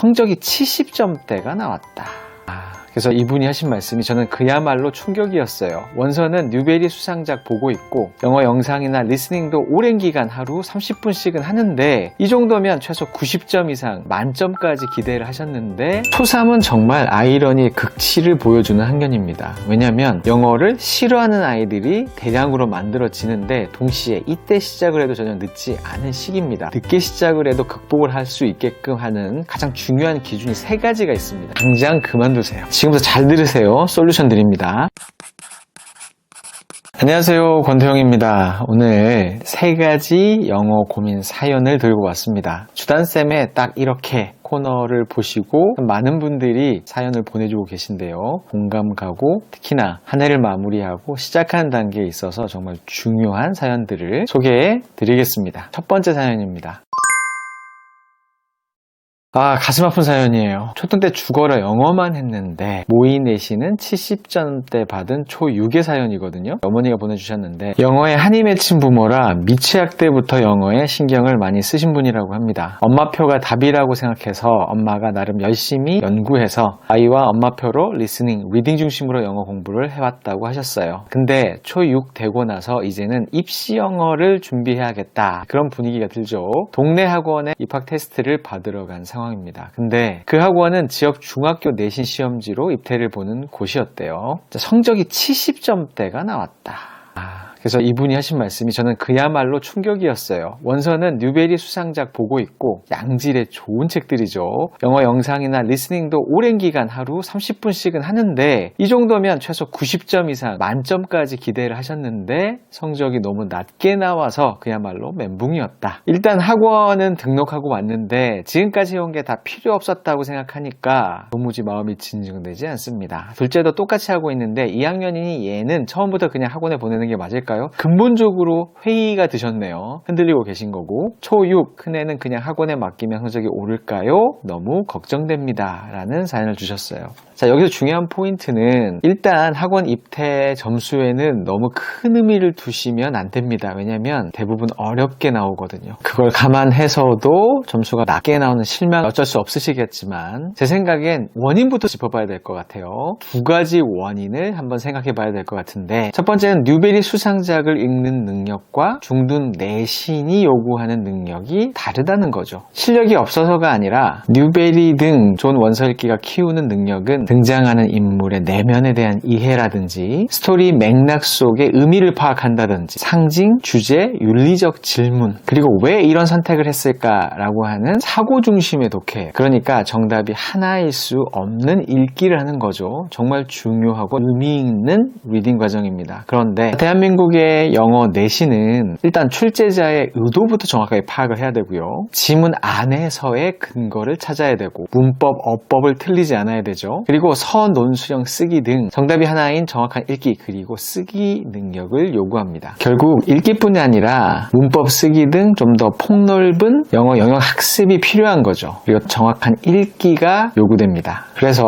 성적이 70점대가 나왔다. 아, 그래서 이분이 하신 말씀이 저는 그야말로 충격이었어요. 원서는 뉴베리 수상작 보고 있고 영어 영상이나 리스닝도 오랜 기간 하루 30분씩은 하는데 이 정도면 최소 90점 이상 만점까지 기대를 하셨는데 초3은 정말 아이러니의 극치를 보여주는 학년입니다. 왜냐하면 영어를 싫어하는 아이들이 대량으로 만들어지는데 동시에 이때 시작을 해도 전혀 늦지 않은 시기입니다. 늦게 시작을 해도 극복을 할 수 있게끔 하는 가장 중요한 기준이 세 가지가 있습니다. 당장 그만두 세요. 지금부터 잘 들으세요. 솔루션 드립니다. 안녕하세요. 권태영입니다. 오늘 세 가지 영어 고민 사연을 들고 왔습니다. 주단쌤의 딱 이렇게 코너를 보시고 많은 분들이 사연을 보내주고 계신데요. 공감 가고 특히나 한 해를 마무리하고 시작하는 단계에 있어서 정말 중요한 사연들을 소개해 드리겠습니다. 첫 번째 사연입니다. 아, 가슴 아픈 사연이에요. 초등 때 죽어라 영어만 했는데 모의 내신은 70점대 받은 초6의 사연이거든요. 어머니가 보내주셨는데 영어에 한이 맺힌 부모라 미취학 때부터 영어에 신경을 많이 쓰신 분이라고 합니다. 엄마표가 답이라고 생각해서 엄마가 나름 열심히 연구해서 아이와 엄마표로 리스닝, 리딩 중심으로 영어 공부를 해왔다고 하셨어요. 근데 초6 되고 나서 이제는 입시 영어를 준비해야겠다. 그런 분위기가 들죠. 동네 학원에 입학 테스트를 받으러 간 상황 상황입니다. 근데 그 학원은 지역 중학교 내신 시험지로 입대를 보는 곳이었대요. 성적이 70점대가 나왔다. 아, 그래서 이분이 하신 말씀이 저는 그야말로 충격이었어요. 원서는 뉴베리 수상작 보고 있고 양질의 좋은 책들이죠. 영어 영상이나 리스닝도 오랜 기간 하루 30분씩은 하는데 이 정도면 최소 90점 이상 만점까지 기대를 하셨는데 성적이 너무 낮게 나와서 그야말로 멘붕이었다. 일단 학원은 등록하고 왔는데 지금까지 해온 게 다 필요 없었다고 생각하니까 도무지 마음이 진정되지 않습니다. 둘째도 똑같이 하고 있는데 2학년이니 얘는 처음부터 그냥 학원에 보내는 게 맞을까? 할까요? 근본적으로 회의가 드셨네요. 흔들리고 계신 거고 초6 큰애는 그냥 학원에 맡기면 성적이 오를까요? 너무 걱정됩니다. 라는 사연을 주셨어요. 자 여기서 중요한 포인트는 일단 학원 입태 점수에는 너무 큰 의미를 두시면 안 됩니다. 왜냐면 대부분 어렵게 나오거든요. 그걸 감안해서도 점수가 낮게 나오는 실망 어쩔 수 없으시겠지만 제 생각엔 원인부터 짚어봐야 될 것 같아요. 두 가지 원인을 한번 생각해 봐야 될 것 같은데 첫 번째는 뉴베리 수상작을 읽는 능력과 중둔 내신이 요구하는 능력이 다르다는 거죠. 실력이 없어서가 아니라 뉴베리 등 존 원서 읽기가 키우는 능력은 등장하는 인물의 내면에 대한 이해라든지 스토리 맥락 속의 의미를 파악한다든지 상징, 주제, 윤리적 질문 그리고 왜 이런 선택을 했을까라고 하는 사고 중심의 독해 그러니까 정답이 하나일 수 없는 읽기를 하는 거죠. 정말 중요하고 의미 있는 리딩 과정입니다. 그런데 대한민국의 영어 내신은 일단 출제자의 의도부터 정확하게 파악을 해야 되고요. 지문 안에서의 근거를 찾아야 되고 문법, 어법을 틀리지 않아야 되죠. 그리고 서 논 수형 쓰기 등 정답이 하나인 정확한 읽기 그리고 쓰기 능력을 요구합니다. 결국 읽기뿐이 아니라 문법 쓰기 등 좀 더 폭넓은 영어 영역 학습이 필요한 거죠. 그리고 정확한 읽기가 요구됩니다. 그래서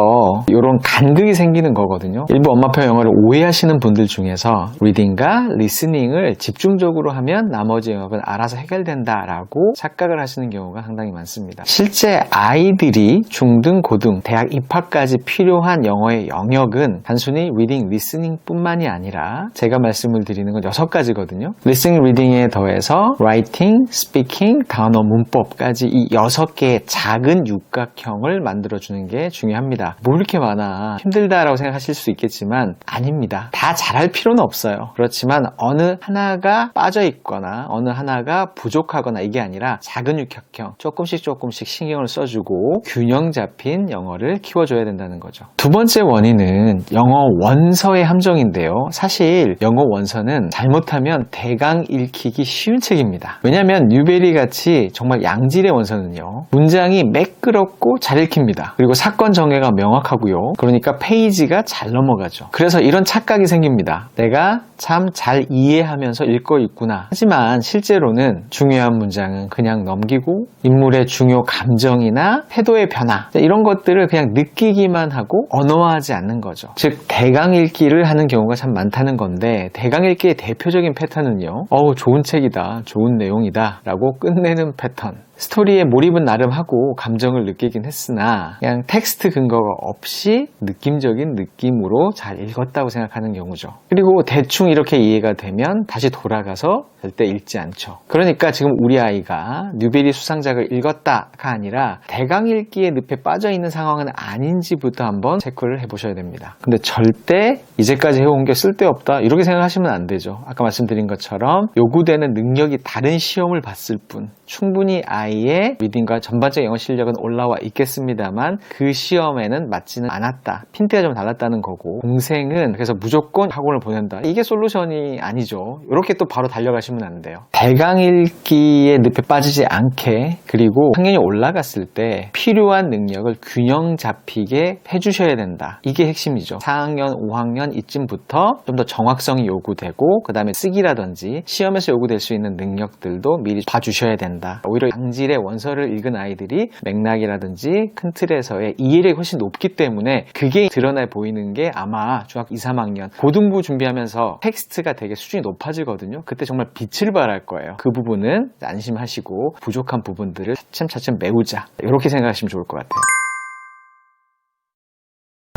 이런 간극이 생기는 거거든요. 일부 엄마표 영어를 오해하시는 분들 중에서 리딩과 리스닝을 집중적으로 하면 나머지 영역은 알아서 해결된다라고 착각을 하시는 경우가 상당히 많습니다. 실제 아이들이 중등, 고등, 대학 입학까지 필요 한 영어의 영역은 단순히 리딩, 리스닝 뿐만이 아니라 제가 말씀을 드리는 건 여섯 가지거든요. 리스닝, 리딩에 더해서 라이팅, 스피킹, 단어, 문법까지 이 여섯 개의 작은 육각형을 만들어주는 게 중요합니다. 뭐 이렇게 많아. 힘들다라고 생각하실 수 있겠지만 아닙니다. 다 잘할 필요는 없어요. 그렇지만 어느 하나가 빠져 있거나 어느 하나가 부족하거나 이게 아니라 작은 육각형 조금씩 조금씩 신경을 써주고 균형 잡힌 영어를 키워줘야 된다는 거죠. 두 번째 원인은 영어 원서의 함정인데요. 사실 영어 원서는 잘못하면 대강 읽히기 쉬운 책입니다. 왜냐하면 뉴베리 같이 정말 양질의 원서는요. 문장이 매끄럽고 잘 읽힙니다. 그리고 사건 정해가 명확하고요. 그러니까 페이지가 잘 넘어가죠. 그래서 이런 착각이 생깁니다. 내가 참 잘 이해하면서 읽고 있구나. 하지만 실제로는 중요한 문장은 그냥 넘기고 인물의 중요 감정이나 태도의 변화 이런 것들을 그냥 느끼기만 하고 언어화하지 않는 거죠. 즉 대강 읽기를 하는 경우가 참 많다는 건데 대강 읽기의 대표적인 패턴은요. 어우 좋은 책이다. 좋은 내용이다. 라고 끝내는 패턴. 스토리에 몰입은 나름 하고 감정을 느끼긴 했으나 그냥 텍스트 근거가 없이 느낌적인 느낌으로 잘 읽었다고 생각하는 경우죠. 그리고 대충 이렇게 이해가 되면 다시 돌아가서 절대 읽지 않죠. 그러니까 지금 우리 아이가 뉴베리 수상작을 읽었다가 아니라 대강 읽기에 늪에 빠져 있는 상황은 아닌지부터 한번 체크를 해보셔야 됩니다. 근데 절대 이제까지 해온 게 쓸데없다 이렇게 생각하시면 안 되죠. 아까 말씀드린 것처럼 요구되는 능력이 다른 시험을 봤을 뿐 충분히 아이의 리딩과 전반적 영어 실력은 올라와 있겠습니다만 그 시험에는 맞지는 않았다. 핀트가 좀 달랐다는 거고 공생은 그래서 무조건 학원을 보낸다. 이게 솔루션이 아니죠. 이렇게 또 바로 달려가시면 안 돼요. 대강 읽기의 늪에 빠지지 않게 그리고 학년이 올라갔을 때 필요한 능력을 균형 잡히게 해주셔야 된다. 이게 핵심이죠. 4학년, 5학년 이쯤부터 좀 더 정확성이 요구되고 그 다음에 쓰기라든지 시험에서 요구될 수 있는 능력들도 미리 봐주셔야 된다. 오히려 양질의 원서를 읽은 아이들이 맥락이라든지 큰 틀에서의 이해력이 훨씬 높기 때문에 그게 드러나 보이는 게 아마 중학교 2, 3학년 고등부 준비하면서 텍스트가 되게 수준이 높아지거든요. 그때 정말 빛을 발할 거예요. 그 부분은 안심하시고 부족한 부분들을 차츰차츰 메우자. 이렇게 생각하시면 좋을 것 같아요.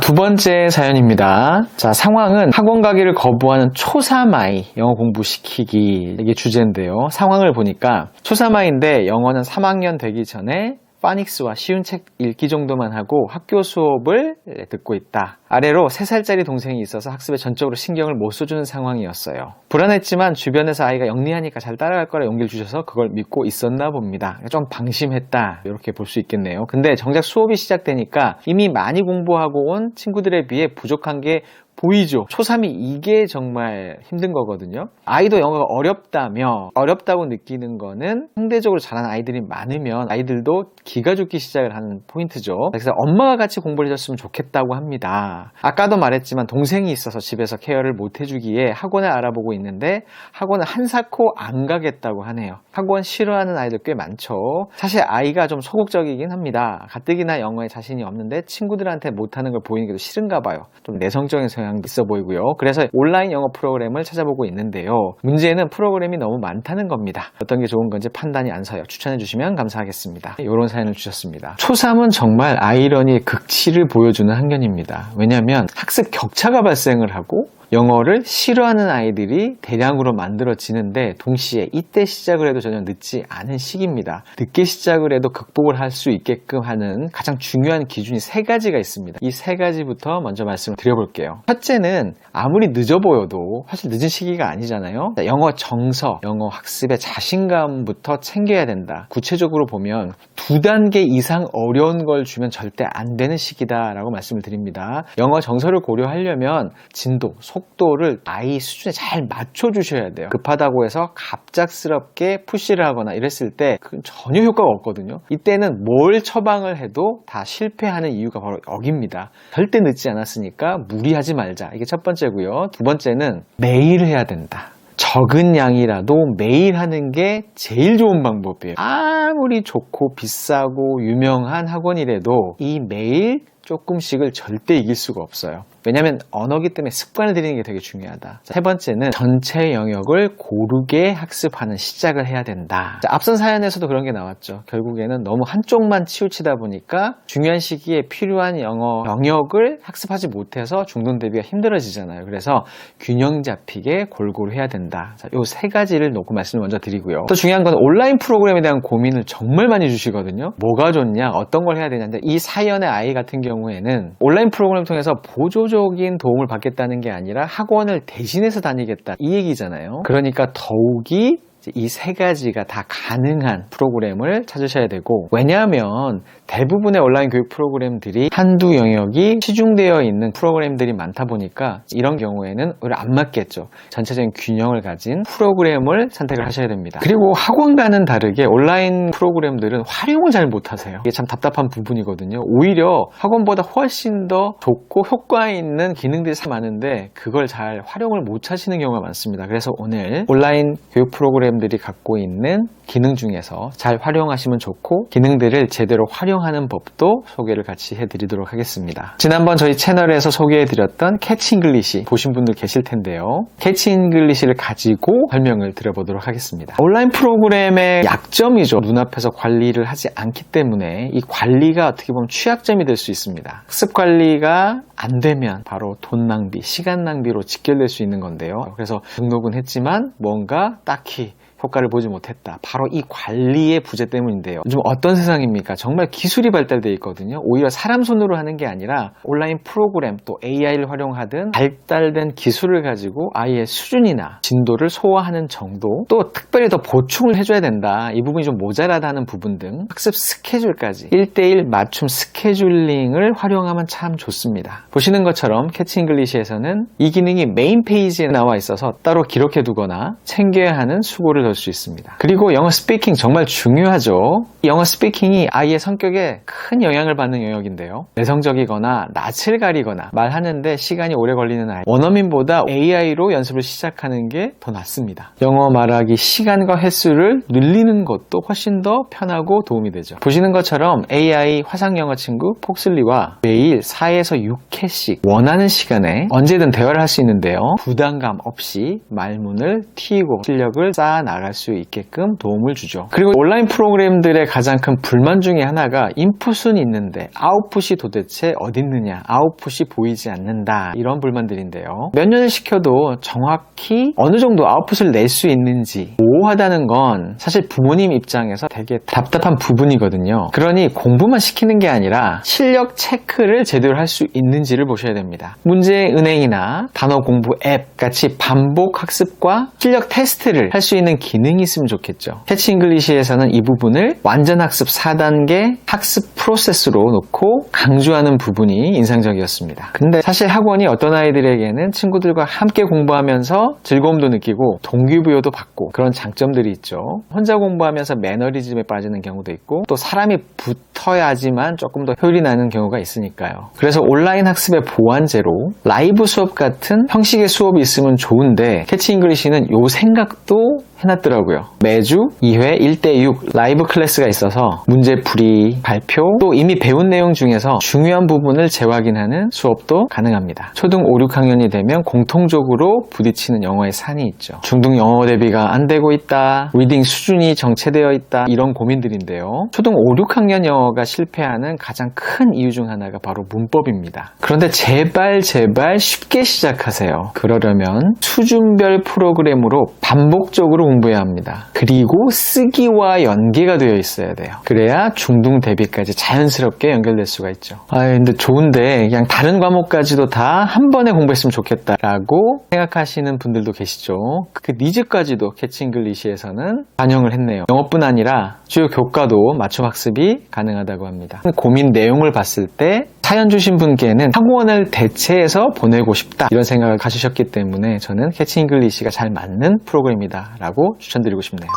두 번째 사연입니다. 자, 상황은 학원 가기를 거부하는 초3 아이 영어 공부시키기 이게 주제인데요. 상황을 보니까 초3 아이인데 영어는 3학년 되기 전에 파닉스와 쉬운 책 읽기 정도만 하고 학교 수업을 듣고 있다. 아래로 3살짜리 동생이 있어서 학습에 전적으로 신경을 못 써주는 상황이었어요. 불안했지만 주변에서 아이가 영리하니까 잘 따라갈 거라 용기를 주셔서 그걸 믿고 있었나 봅니다. 좀 방심했다. 이렇게 볼 수 있겠네요. 근데 정작 수업이 시작되니까 이미 많이 공부하고 온 친구들에 비해 부족한 게 보이죠. 초3이 이게 정말 힘든 거거든요. 아이도 영어가 어렵다며 어렵다고 느끼는 거는 상대적으로 잘하는 아이들이 많으면 아이들도 기가 죽기 시작을 하는 포인트죠. 그래서 엄마가 같이 공부를 해줬으면 좋겠다고 합니다. 아까도 말했지만 동생이 있어서 집에서 케어를 못 해주기에 학원을 알아보고 있는데 학원을 한사코 안 가겠다고 하네요. 학원 싫어하는 아이들 꽤 많죠. 사실 아이가 좀 소극적이긴 합니다. 가뜩이나 영어에 자신이 없는데 친구들한테 못하는 걸 보이는 게더 싫은가 봐요. 좀 내성적인 성향 도 있어 보이고요. 그래서 온라인 영어 프로그램을 찾아보고 있는데요. 문제는 프로그램이 너무 많다는 겁니다. 어떤 게 좋은 건지 판단이 안 서요. 추천해 주시면 감사하겠습니다. 이런 사연을 주셨습니다. 초3은 정말 아이러니의 극치를 보여주는 학년입니다. 왜냐하면 학습 격차가 발생을 하고 영어를 싫어하는 아이들이 대량으로 만들어지는데 동시에 이때 시작을 해도 전혀 늦지 않은 시기입니다. 늦게 시작을 해도 극복을 할 수 있게끔 하는 가장 중요한 기준이 세 가지가 있습니다. 이 세 가지부터 먼저 말씀을 드려볼게요. 첫째는 아무리 늦어 보여도 사실 늦은 시기가 아니잖아요. 영어 정서, 영어 학습의 자신감부터 챙겨야 된다. 구체적으로 보면 두 단계 이상 어려운 걸 주면 절대 안 되는 시기다라고 말씀을 드립니다. 영어 정서를 고려하려면 진도, 속도를 아이 수준에 잘 맞춰주셔야 돼요. 급하다고 해서 갑작스럽게 푸시를 하거나 이랬을 때 전혀 효과가 없거든요. 이때는 뭘 처방을 해도 다 실패하는 이유가 바로 여기입니다. 절대 늦지 않았으니까 무리하지 말자. 이게 첫 번째고요. 두 번째는 매일 해야 된다. 적은 양이라도 매일 하는 게 제일 좋은 방법이에요. 아무리 좋고 비싸고 유명한 학원이라도 이 매일 조금씩을 절대 이길 수가 없어요. 왜냐하면 언어기 때문에 습관을 들이는 게 되게 중요하다. 세 번째는 전체 영역을 고르게 학습하는 시작을 해야 된다. 자, 앞선 사연에서도 그런 게 나왔죠. 결국에는 너무 한쪽만 치우치다 보니까 중요한 시기에 필요한 영어 영역을 학습하지 못해서 중등 대비가 힘들어지잖아요. 그래서 균형 잡히게 골고루 해야 된다. 자, 요세 가지를 놓고 말씀을 먼저 드리고요. 또 중요한 건 온라인 프로그램에 대한 고민을 정말 많이 주시거든요. 뭐가 좋냐, 어떤 걸 해야 되냐인데 이 사연의 아이 같은 경우에는 온라인 프로그램을 통해서 보조적 적인 도움을 받겠다는 게 아니라 학원을 대신해서 다니겠다 이 얘기잖아요. 그러니까 더욱이 이 세 가지가 다 가능한 프로그램을 찾으셔야 되고 왜냐하면 대부분의 온라인 교육 프로그램들이 한두 영역이 치중되어 있는 프로그램들이 많다 보니까 이런 경우에는 오히려 안 맞겠죠. 전체적인 균형을 가진 프로그램을 선택을 하셔야 됩니다. 그리고 학원과는 다르게 온라인 프로그램들은 활용을 잘 못하세요. 이게 참 답답한 부분이거든요. 오히려 학원보다 훨씬 더 좋고 효과 있는 기능들이 많은데 그걸 잘 활용을 못 하시는 경우가 많습니다. 그래서 오늘 온라인 교육 프로그램 프로그램들이 갖고 있는 기능 중에서 잘 활용하시면 좋고 기능들을 제대로 활용 하는 법도 소개를 같이 해드리도록 하겠습니다. 지난번 저희 채널에서 소개해드렸던 캐치 잉글리시 보신 분들 계실 텐데요. 캐치 잉글리시를 가지고 설명을 드려보도록 하겠습니다. 온라인 프로그램의 약점이죠. 눈앞에서 관리를 하지 않기 때문에 이 관리가 어떻게 보면 취약점이 될 수 있습니다. 학습 관리가 안 되면 바로 돈 낭비, 시간 낭비로 직결될 수 있는 건데요. 그래서 등록은 했지만 뭔가 딱히 효과를 보지 못했다. 바로 이 관리의 부재 때문인데요. 요즘 어떤 세상입니까? 정말 기술이 발달되어 있거든요. 오히려 사람 손으로 하는 게 아니라 온라인 프로그램 또 AI를 활용하든 발달된 기술을 가지고 아이의 수준이나 진도를 소화하는 정도 또 특별히 더 보충을 해줘야 된다. 이 부분이 좀 모자라다는 부분 등 학습 스케줄까지 1대1 맞춤 스케줄링을 활용하면 참 좋습니다. 보시는 것처럼 캐치 잉글리시에서는 이 기능이 메인 페이지에 나와 있어서 따로 기록해 두거나 챙겨야 하는 수고를 덜수 있습니다. 그리고 영어 스피킹 정말 중요하죠. 영어 스피킹이 아이의 성격에 큰 영향을 받는 영역인데요. 내성적이거나 낯을 가리거나 말하는데 시간이 오래 걸리는 아이 원어민보다 AI로 연습을 시작하는 게 더 낫습니다. 영어 말하기 시간과 횟수를 늘리는 것도 훨씬 더 편하고 도움이 되죠. 보시는 것처럼 AI 화상 영어 친구 폭슬리와 매일 4에서 6회씩 원하는 시간에 언제든 대화를 할 수 있는데요. 부담감 없이 말문을 튀고 실력을 쌓아 나갈 수 있게끔 도움을 주죠. 그리고 온라인 프로그램들의 가장 큰 불만 중에 하나가 인풋은 있는데 아웃풋이 도대체 어딨느냐 아웃풋이 보이지 않는다 이런 불만들인데요. 몇 년을 시켜도 정확히 어느 정도 아웃풋을 낼 수 있는지 모호하다는 건 사실 부모님 입장에서 되게 답답한 부분이거든요. 그러니 공부만 시키는 게 아니라 실력 체크를 제대로 할 수 있는지를 보셔야 됩니다. 문제 은행이나 단어 공부 앱 같이 반복 학습과 실력 테스트를 할 수 있는 기능이 있으면 좋겠죠. 캐치 잉글리시에서는 이 부분을 완전 학습 4단계 학습 프로세스로 놓고 강조하는 부분이 인상적이었습니다. 근데 사실 학원이 어떤 아이들에게는 친구들과 함께 공부하면서 즐거움도 느끼고 동기부여도 받고 그런 장점들이 있죠. 혼자 공부하면서 매너리즘에 빠지는 경우도 있고 또 사람이 붙어야지만 조금 더 효율이 나는 경우가 있으니까요. 그래서 온라인 학습의 보완제로 라이브 수업 같은 형식의 수업이 있으면 좋은데 캐치 잉글리시는 요 생각도 해놨더라고요. 매주 2회 1대6 라이브 클래스가 있어서 문제 풀이, 발표, 또 이미 배운 내용 중에서 중요한 부분을 재확인하는 수업도 가능합니다. 초등 5, 6학년이 되면 공통적으로 부딪히는 영어의 산이 있죠. 중등 영어 대비가 안 되고 있다, 리딩 수준이 정체되어 있다, 이런 고민들인데요. 초등 5, 6학년 영어가 실패하는 가장 큰 이유 중 하나가 바로 문법입니다. 그런데 제발 제발 쉽게 시작하세요. 그러려면 수준별 프로그램으로 반복적으로 공부해야 합니다. 그리고 쓰기와 연계가 되어 있어야 돼요. 그래야 중등 대비까지 자연스럽게 연결될 수가 있죠. 아, 근데 좋은데 그냥 다른 과목까지도 다 한 번에 공부했으면 좋겠다라고 생각하시는 분들도 계시죠. 그 니즈까지도 캐치 잉글리시에서는 반영을 했네요. 영어뿐 아니라 주요 교과도 맞춤 학습이 가능하다고 합니다. 고민 내용을 봤을 때 사연 주신 분께는 학원을 대체해서 보내고 싶다 이런 생각을 가지셨기 때문에 저는 캐치 잉글리시가 잘 맞는 프로그램이다 라고 추천드리고 싶네요.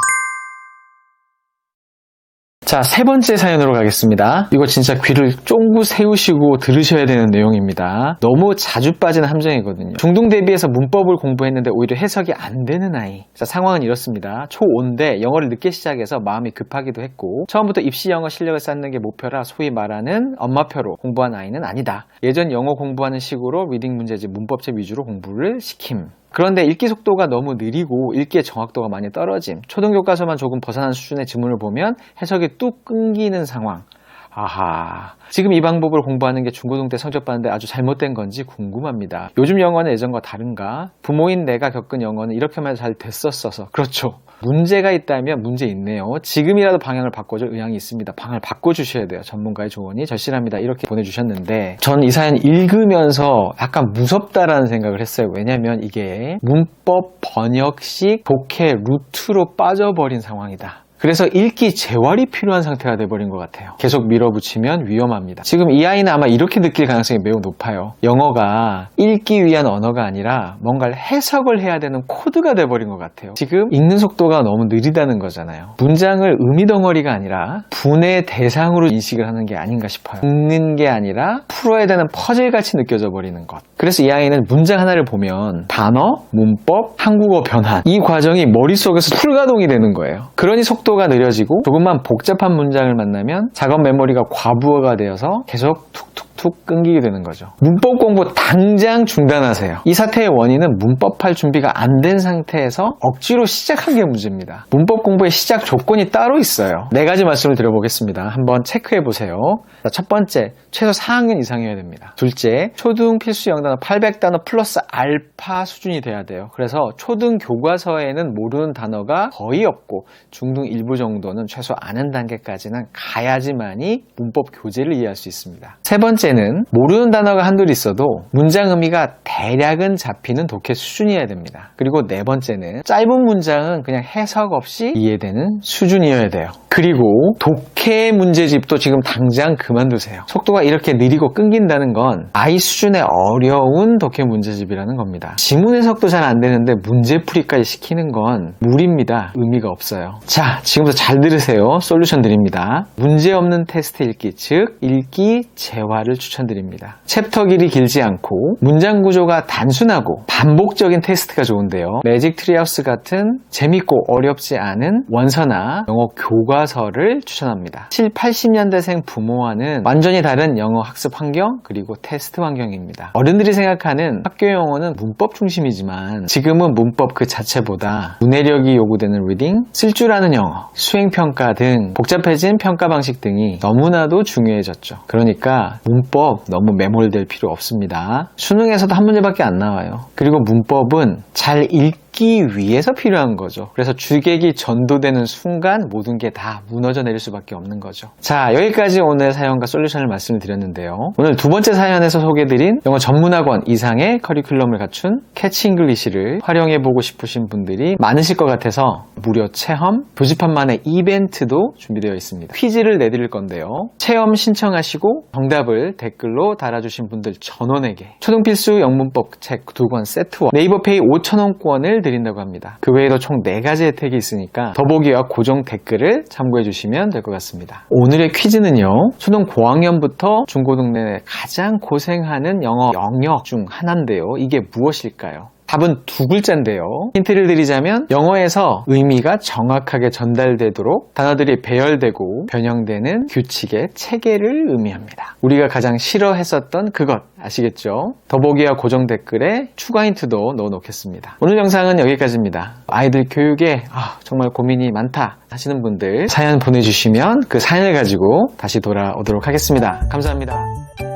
자, 세 번째 사연으로 가겠습니다. 이거 진짜 귀를 쫑긋 세우시고 들으셔야 되는 내용입니다. 너무 자주 빠지는 함정이거든요. 중등 대비해서 문법을 공부했는데 오히려 해석이 안 되는 아이. 자, 상황은 이렇습니다. 초5인데 영어를 늦게 시작해서 마음이 급하기도 했고 처음부터 입시 영어 실력을 쌓는 게 목표라 소위 말하는 엄마표로 공부한 아이는 아니다. 예전 영어 공부하는 식으로 리딩 문제집 문법책 위주로 공부를 시킴. 그런데 읽기 속도가 너무 느리고 읽기의 정확도가 많이 떨어짐. 초등 교과서만 조금 벗어난 수준의 지문을 보면 해석이 뚝 끊기는 상황. 아하. 지금 이 방법을 공부하는 게 중고등 때 성적 봤는데 아주 잘못된 건지 궁금합니다. 요즘 영어는 예전과 다른가? 부모인 내가 겪은 영어는 이렇게만 잘 됐었어서. 그렇죠. 문제가 있다면 문제 있네요. 지금이라도 방향을 바꿔줄 의향이 있습니다. 방향을 바꿔주셔야 돼요. 전문가의 조언이 절실합니다. 이렇게 보내주셨는데 전 이 사연 읽으면서 약간 무섭다라는 생각을 했어요. 왜냐면 이게 문법 번역식 독해 루트로 빠져버린 상황이다. 그래서 읽기 재활이 필요한 상태가 돼버린 것 같아요. 계속 밀어붙이면 위험합니다. 지금 이 아이는 아마 이렇게 느낄 가능성이 매우 높아요. 영어가 읽기 위한 언어가 아니라 뭔가를 해석을 해야 되는 코드가 돼버린 것 같아요. 지금 읽는 속도가 너무 느리다는 거잖아요. 문장을 의미 덩어리가 아니라 분의 대상으로 인식을 하는 게 아닌가 싶어요. 읽는 게 아니라 풀어야 되는 퍼즐같이 느껴져 버리는 것. 그래서 이 아이는 문장 하나를 보면 단어, 문법, 한국어 변환 이 과정이 머릿속에서 풀가동이 되는 거예요. 그러니 속도 가 느려지고 조금만 복잡한 문장을 만나면 작업 메모리가 과부하가 되어서 계속 툭툭 툭 끊기게 되는 거죠. 문법 공부 당장 중단하세요. 이 사태의 원인은 문법할 준비가 안 된 상태에서 억지로 시작한 게 문제입니다. 문법 공부의 시작 조건이 따로 있어요. 네 가지 말씀을 드려보겠습니다. 한번 체크해 보세요. 자, 첫 번째, 최소 4학년 이상이어야 됩니다. 둘째, 초등 필수 영단어 800단어 플러스 알파 수준이 돼야 돼요. 그래서 초등 교과서에는 모르는 단어가 거의 없고 중등 일부 정도는 최소 아는 단계까지는 가야지만이 문법 교재를 이해할 수 있습니다. 세 번째 는 모르는 단어가 한둘 있어도 문장 의미가 대략은 잡히는 독해 수준이어야 됩니다. 그리고 네 번째는 짧은 문장은 그냥 해석 없이 이해되는 수준이어야 돼요. 그리고 독해 문제집도 지금 당장 그만두세요. 속도가 이렇게 느리고 끊긴다는 건 아이 수준의 어려운 독해 문제집이라는 겁니다. 지문 해석도 잘 안 되는데 문제풀이까지 시키는 건 무리입니다. 의미가 없어요. 자, 지금부터 잘 들으세요. 솔루션 드립니다. 문제 없는 테스트 읽기, 즉 읽기 재활을 추천드립니다. 챕터 길이 길지 않고 문장 구조가 단순하고 반복적인 테스트가 좋은데요. 매직 트리하우스 같은 재밌고 어렵지 않은 원서나 영어 교과 서를 추천합니다. 7, 80년대생 부모와는 완전히 다른 영어 학습 환경 그리고 테스트 환경입니다. 어른들이 생각하는 학교 영어는 문법 중심이지만 지금은 문법 그 자체보다 문해력이 요구되는 리딩, 쓸 줄 아는 영어, 수행평가 등 복잡해진 평가 방식 등이 너무나도 중요해졌죠. 그러니까 문법 너무 매몰될 필요 없습니다. 수능에서도 한 문제밖에 안 나와요. 그리고 문법은 잘 읽기 위해서 필요한 거죠. 그래서 주객이 전도되는 순간 모든 게 다 무너져 내릴 수밖에 없는 거죠. 자, 여기까지 오늘 사연과 솔루션을 말씀을 드렸는데요. 오늘 두 번째 사연에서 소개해드린 영어 전문학원 이상의 커리큘럼을 갖춘 캐치 잉글리시를 활용해 보고 싶으신 분들이 많으실 것 같아서 무료 체험, 교집합만의 이벤트도 준비되어 있습니다. 퀴즈를 내드릴 건데요. 체험 신청하시고 정답을 댓글로 달아주신 분들 전원에게 초등필수 영문법 책 두 권 세트와 네이버페이 5,000원권을 드린다고 합니다. 그 외에도 총 4가지 혜택이 있으니까 더보기와 고정 댓글을 참고해 주시면 될 것 같습니다. 오늘의 퀴즈는요. 초등 고학년부터 중고등 내내 가장 고생하는 영어 영역 중 하나인데요. 이게 무엇일까요? 답은 두 글자인데요. 힌트를 드리자면 영어에서 의미가 정확하게 전달되도록 단어들이 배열되고 변형되는 규칙의 체계를 의미합니다. 우리가 가장 싫어했었던 그것 아시겠죠? 더보기와 고정 댓글에 추가 힌트도 넣어 놓겠습니다. 오늘 영상은 여기까지입니다. 아이들 교육에 아, 정말 고민이 많다 하시는 분들 사연 보내주시면 그 사연을 가지고 다시 돌아오도록 하겠습니다. 감사합니다.